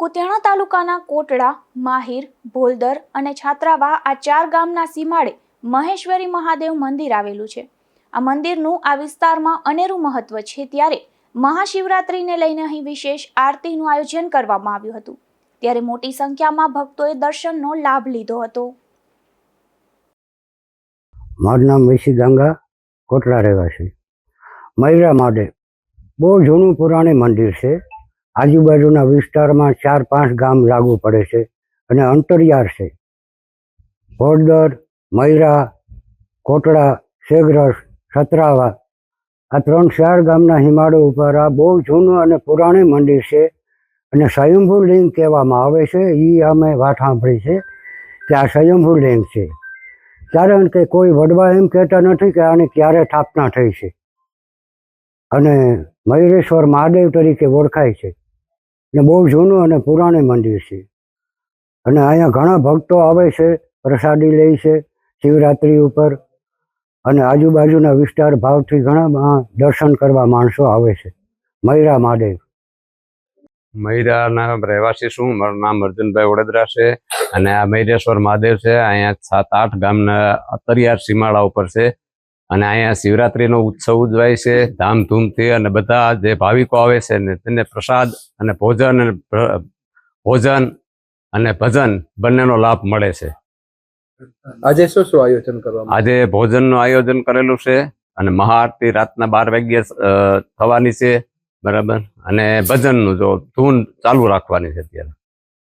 કુતિયાણા તાલુકાના કોટડા, માહિર, ભોલદર અને છાત્રાવા આ ચાર ગામના સીમાડે મહેશ્વરી મહાદેવ મંદિર આવેલું છે. આ મંદિરનું આ વિસ્તારમાં અનેરું મહત્વ છે ત્યારે મહાશિવરાત્રિને લઈને અહીં વિશેષ આરતીનું આયોજન કરવામાં આવ્યું હતું. ત્યારે મોટી સંખ્યામાં ભક્તોએ દર્શનનો લાભ લીધો હતો. મારું નામ વૈશી ગંગા, કોટડા રહેવાસી. મયુરા મહાદેવ બહુ જૂનું પુરાણી મંદિર છે. આજુબાજુના વિસ્તારમાં ચાર પાંચ ગામ લાગુ પડે છે અને અંતરિયાળ છે. ભોડદર મૈરા કોટડા શેગરસ સતરાવા આ ત્રણ ચાર ગામના હિમાળો ઉપર આ બહુ જૂનું અને પુરાણી મંદિર છે અને સ્વયંભૂ લિંગ કહેવામાં આવે છે. એ અમે વાત સાંભળી છે કે આ સ્વયંભૂ લિંગ છે. કારણ કે કોઈ વડવા એમ કહેતા નથી કે આની ક્યારે સ્થાપના થઈ છે. અને મયુરેશ્વર મહાદેવ તરીકે ઓળખાય છે. ને બહુ જૂનું અને પુરાણું મંદિર છે. અને અહીંયા ઘણા ભક્તો આવે છે, પ્રસાદી લે છે, શિવરાત્રિ ઉપર. અને આજુબાજુના વિસ્તાર ભાવથી ઘણા દર્શન કરવા માણસો આવે છે. મૈરા મહાદેવ. મૈરાના રહેવાસી શું મારું નામ અર્જુનભાઈ વડોદરા છે. અને આ મૈરેશ્વર મહાદેવ છે. અહીંયા સાત આઠ ગામના અત્તરિયાર સીમાડા ઉપર છે. અને અહીંયા શિવરાત્રીનો ઉત્સવ ઉજવાય છે ધામધૂમથી અને બધા જે ભાવિકો આવે છે ને તેને પ્રસાદ અને ભોજન અને ભોજન અને ભજન બંનેનો લાભ મળે છે. આજે શું શું આયોજન કરવામાં આજે ભોજનનું આયોજન કરેલું છે અને મહાઆરતી રાતના બાર વાગ્યે થવાની છે બરાબર? અને ભજનનું જો ધૂન ચાલુ રાખવાની છે અત્યારે.